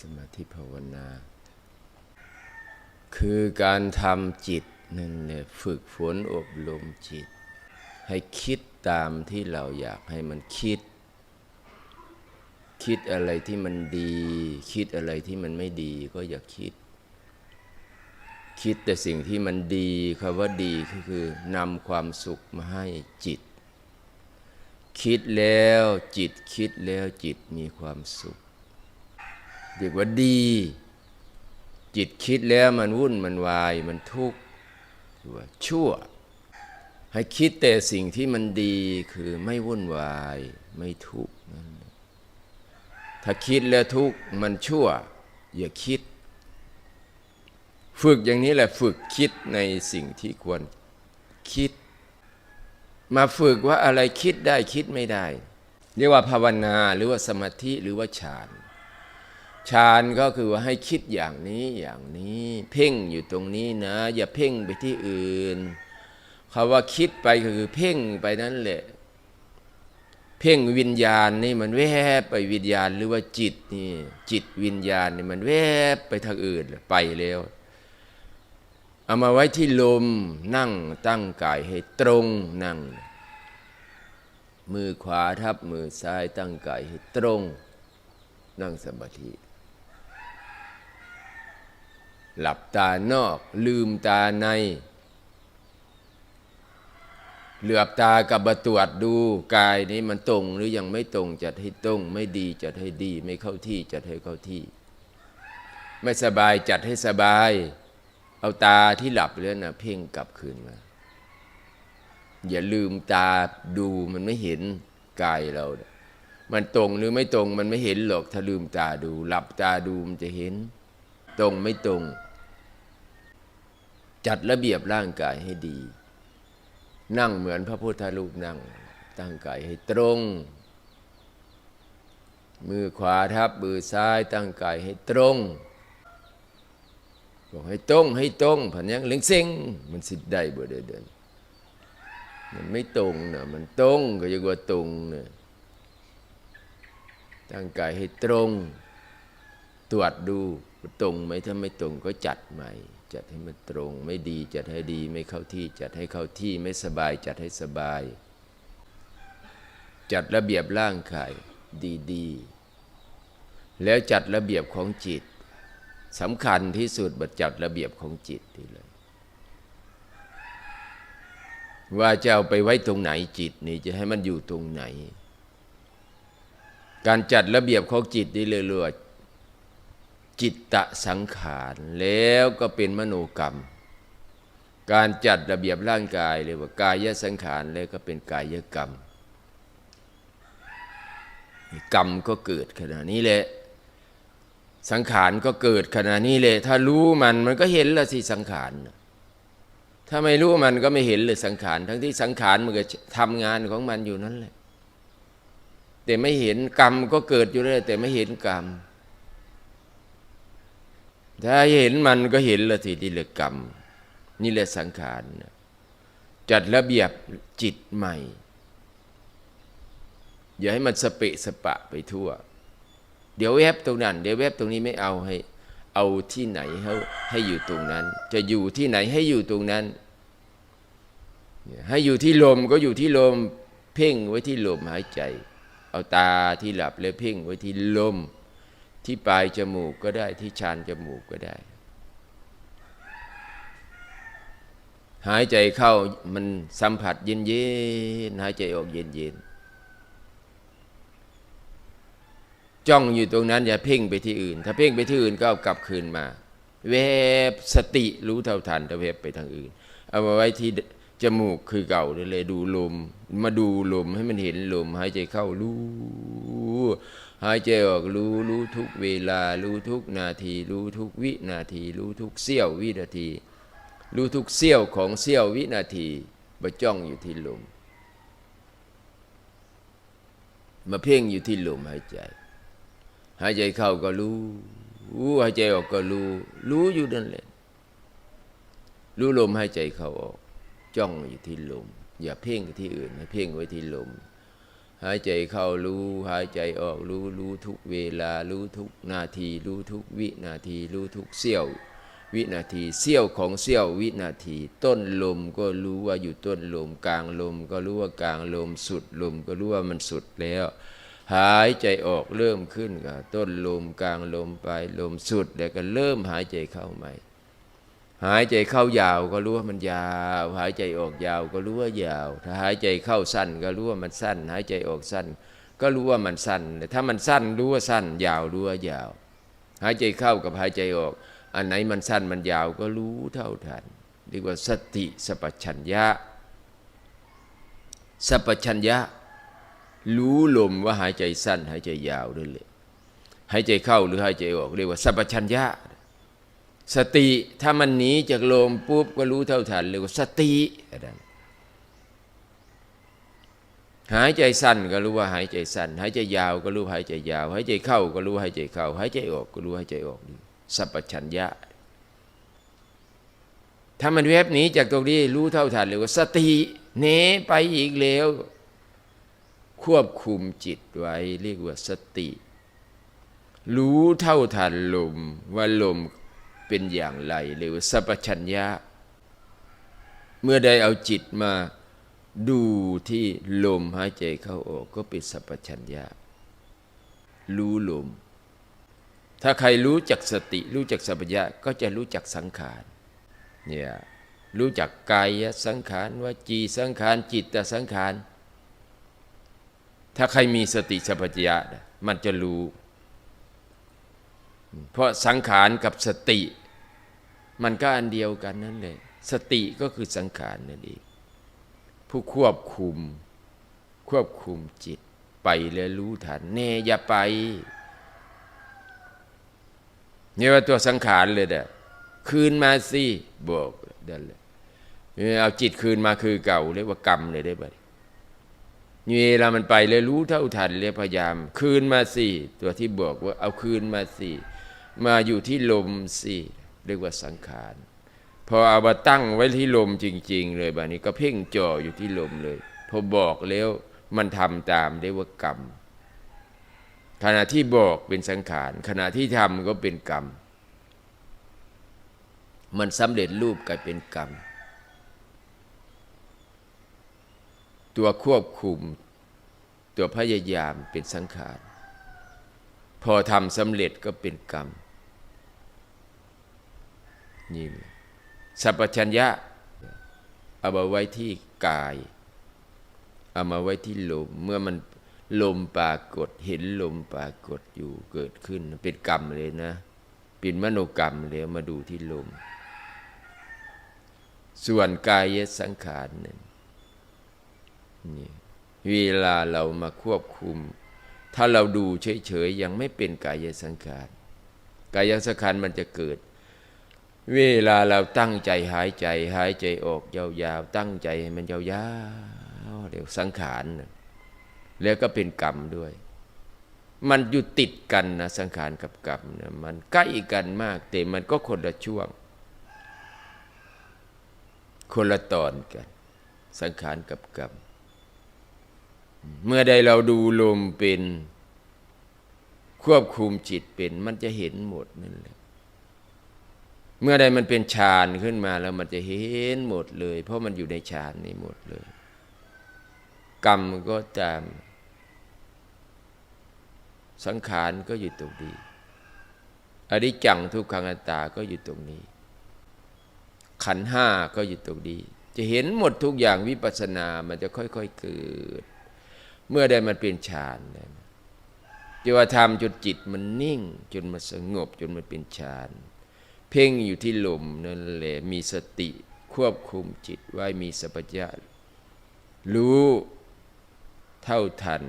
สมาธิภาวนา คือการทำจิตนั่นเนี่ยฝึกฝนอบรมจิต ให้คิดตามที่เราอยากให้มันคิด คิดอะไรที่มันดี คิดอะไรที่มันไม่ดีก็อย่าคิด คิดแต่สิ่งที่มันดีคำว่าดีก็คือนำความสุขมาให้จิต คิดแล้วจิตคิดแล้วจิตมีความสุข เรียกว่าดี จิตคิดแล้วมันวุ่นมันวาย มันทุกข์ว่าชั่ว ให้คิดแต่สิ่งที่มันดีคือไม่วุ่นวาย ไม่ทุกข์ถ้าคิดแล้วทุกข์มันชั่ว อย่าคิด ฝึกอย่างนี้แหละฝึกคิดในสิ่งที่ควรคิด มาฝึกว่าอะไรคิดได้คิดไม่ได้ เรียกว่าภาวนาหรือว่าสมาธิหรือว่าฌาน ฌานก็คือว่าให้คิดอย่างนี้อย่างนี้ เพ่งอยู่ตรงนี้นะ อย่าเพ่งไปที่อื่นคำว่าคิดไปก็คือเพ่งไปนั่นแหละ เพ่งวิญญาณนี่มันแวบไปวิญญาณหรือว่าจิตนี่ จิตวิญญาณนี่มันแวบไปทางอื่นไปแล้วเอามาไว้ที่ลมนั่งตั้งกายให้ตรงนั่ง มือขวาทับมือซ้ายตั้งกายให้ตรง นั่งสมาธิ หลับตานอก ลืมตาใน เหลือบตากับมาตรวจดูกายนี้มันตรงหรือยังไม่ตรงจัดให้ตรง ไม่ดีจัดให้ดี ไม่เข้าที่จัดให้เข้าที่ ไม่สบายจัดให้สบาย เอาตาที่หลับแล้วนะเพ่งกลับคืนมาอย่าลืมตาดูมันไม่เห็นกายเรา มันตรงหรือไม่ตรงมันไม่เห็นหรอกถ้าลืมตาดู หลับตาดูมันจะเห็น ตรงไม่ตรง จัดระเบียบร่างกายให้ดี นั่งเหมือนพระพุทธรูปนั่ง ตั้งกายให้ตรง มือขวาทับมือซ้าย ตั้งกายให้ตรงบอกให้ตรงให้ตรงผันยังเล็งเซ็งมันสิได้บ่ได้เดินมันไม่ตรงนะมันตรงก็ยังว่าตรงนะตั้งกายให้ตรง ตรวจดูตรงไหมถ้าไม่ตรงก็จัดใหม่ จัดให้มันตรง ไม่ดีจัดให้ดีไม่เข้าที่จัดให้เข้าที่ไม่สบายจัดให้สบาย จัดระเบียบร่างกายดีๆ แล้วจัดระเบียบของจิตสำคัญที่สุดบัดจัดระเบียบของจิตนี่เลยว่าจะเอาไปไว้ตรงไหนจิตนี่จะให้มันอยู่ตรงไหน การจัดระเบียบของจิตนี่เลยเรียว่า จิตตะสังขารแล้วก็เป็นมโนกรรม การจัดระเบียบร่างกายเรียกว่ากายสังขารแล้วก็เป็นกายกรรม กรรมก็เกิดขณะนี้แหละสังขารก็เกิดขณะนี้เลย ถ้ารู้มันมันก็เห็นละสิสังขาร ถ้าไม่รู้มันก็ไม่เห็นเลยสังขาร ทั้งที่สังขารมันก็ทำงานของมันอยู่นั่นแหละ แต่ไม่เห็นกรรมก็เกิดอยู่เลยแต่ไม่เห็นกรรม ถ้าเห็นมันก็เห็นละสิที่เลือกรรม นี่แหละสังขาร จัดระเบียบจิตใหม่ อย่าให้มันสเปะสปะไปทั่ว เดี๋ยวแวบตรงนั้น เดี๋ยวแวบตรงนี้ไม่เอาให้ เอาที่ไหนให้ให้อยู่ตรงนั้น จะอยู่ที่ไหนให้อยู่ตรงนั้น ให้อยู่ที่ลมก็อยู่ที่ลม เพ่งไว้ที่ลมหายใจ เอาตาที่หลับเลยเพ่งไว้ที่ลม ที่ปลายจมูกก็ได้ที่ชานจมูกก็ได้ หายใจเข้ามันสัมผัสเย็นเย็นหายใจออกเย็นเย็นจ้องอยู่ตรงนั้นอย่าเพ่งไปที่อื่น ถ้าเพ่งไปที่อื่นก็เอากลับคืนมา เวบสติรู้เท่าทันแต่เวบไปทางอื่น เอามาไว้ที่จมูกคือเก่าเลยดูลม มาดูลมให้มันเห็นลมหายใจเข้ารู้ หายใจออกรู้รู้ทุกเวลา รู้ทุกนาที รู้ทุกวินาที รู้ทุกเสี้ยววินาที รู้ทุกเสี้ยวของเสี้ยววินาทีมาจ้องอยู่ที่ลมมาเพ่งอยู่ที่ลมหายใจ หายใจเข้าก็รู้รู้หายใจออกก็รู้ รู้อยู่นั่นแหละรู้ลมหายใจเข้าออก จ้องอยู่ที่ลม อย่าเพ่งที่อื่นให้เพ่งไว้ที่ลม หายใจเข้ารู้ หายใจออกรู้ รู้ทุกเวลา รู้ทุกนาที รู้ทุกวินาที รู้ทุกเสี้ยว วินาทีเสี้ยวของเสี้ยววินาที ต้นลมก็รู้ว่าอยู่ต้นลมกลางลม ก็รู้ว่ากลางลมสุดลมก็รู้ว่ามันสุดแล้ว หายใจออกเริ่มขึ้นกับต้นลมกลางลมปลายลมสุดแล้วก็เริ่มหายใจเข้าใหม่ หายใจเข้ายาวก็รู้ว่ามันยาว หายใจออกยาวก็รู้ว่ายาว ถ้าหายใจเข้าสั้นก็รู้ว่ามันสั้น หายใจออกสั้น ก็รู้ว่ามันสั้นถ้ามันสั้นรู้ว่าสั้น ยาวรู้ว่ายาว หายใจเข้ากับหายใจออก อันไหนมันสั้นมันยาวก็รู้เท่าทันเรียกว่าสติสัพพัญญะสัพพัญญะ รู้ลมว่าหายใจสั้น หายใจยาวด้วยเลยหายใจเข้าหรือหายใจออก เรียกว่าสัพพัญญะ สติถ้ามันหนีจากลมปุ๊บก็รู้เท่าทันเรียกว่าสติอะไรหายใจสั้นก็รู้ว่าหายใจสั้น หายใจยาวก็รู้หายใจยาว หายใจเข้าก็รู้หายใจเข้า หายใจออกก็รู้หายใจออกสัพพัญญะ ถ้ามันแวบหนีจากตรงนี้รู้เท่าทันเรียกว่าสติเนไปอีกแล้ว ควบคุมจิตไว้เรียกว่าสติ รู้เท่าทันลมว่าลม เป็นอย่างไรเรียกว่าสัพชัญญะ เมื่อได้เอาจิตมาดูที่ลมหายใจเข้าออกก็เป็นสัพชัญญะ รู้ลม ถ้าใครรู้จักสติ รู้จักสัพพัญญะก็จะรู้จักสังขารเนี่ยรู้จักกายสังขารวจีสังขารจิตตสังขาร ถ้าใครมีสติสัพพัญญะมันจะรู้ เพราะสังขารกับสติ มันก็อันเดียวกันนั่นเลย สติก็คือสังขารนั่นเองผู้ควบคุม ควบคุมจิตไปแล้วรู้ทันเน่อย่าไปเนี่ยว่าตัวสังขารเลยเด้อคืนมาสิบอกนั่นเลยเอาจิตคืนมาคือเก่าเรียกว่ากรรมเลยได้ไหมนี่เวลามันไปเลยรู้เท่าทันเลยพยายาม คืนมาสิตัวที่บอกว่าเอาคืนมาสิ มาอยู่ที่ลมสิเรียกว่าสังขารพอเอามาตั้งไว้ที่ลมจริง ๆ เลยแบบนี้ก็เพ่งจ่ออยู่ที่ลมเลย พอบอกแล้วมันทำตามเรียกว่ากรรม ขณะที่บอกเป็นสังขาร ขณะที่ทำก็เป็นกรรม มันสำเร็จรูปกลายเป็นกรรม ตัวควบคุม ตัวพยายามเป็นสังขาร พอทำสำเร็จก็เป็นกรรม นี่สัพชัญญะเอามาไว้ที่กาย เอามาไว้ที่ลม เมื่อมันลมปรากฏเห็นลมปรากฏอยู่เกิดขึ้น เป็นกรรมเลยนะ เป็นมโนกรรมเลยมาดูที่ลม ส่วนกายสังขารนั้นนี่เวลาเรามาควบคุม ถ้าเราดูเฉยๆยังไม่เป็นกายสังขารกายสังขารมันจะเกิด เวลาเราตั้งใจหายใจ หายใจออกยาวๆตั้งใจให้มันยาวๆเดี๋ยวสังขารแล้วก็เป็นกรรมด้วย มันอยู่ติดกันนะสังขารกับกรรมนะมันใกล้กันมากแต่มันก็คนละช่วง คนละตอนกัน สังขารกับกรรมเมื่อใดเราดูลมเป็น ควบคุมจิตเป็น มันจะเห็นหมดนั่นแหละ เมื่อใดมันเป็นฌานขึ้นมาแล้วมันจะเห็นหมดเลย เพราะมันอยู่ในฌานนี้หมดเลย กรรมก็ตาม สังขารก็อยู่ตรงนี้อริจังทุกขังอัตตาก็อยู่ตรงนี้ ขันห้าก็อยู่ตรงนี้ จะเห็นหมดทุกอย่างวิปัสสนามันจะค่อยๆเกิด เมื่อใดมันเป็นฌานนี่ยจะว่าทำจนจิตมันนิ่ง จนมันสงบจนมันเป็นฌาน เพ่งอยู่ที่ลมนั่นแหละมีสติควบคุมจิตไว้มีสัพพะรู้เท่าทัน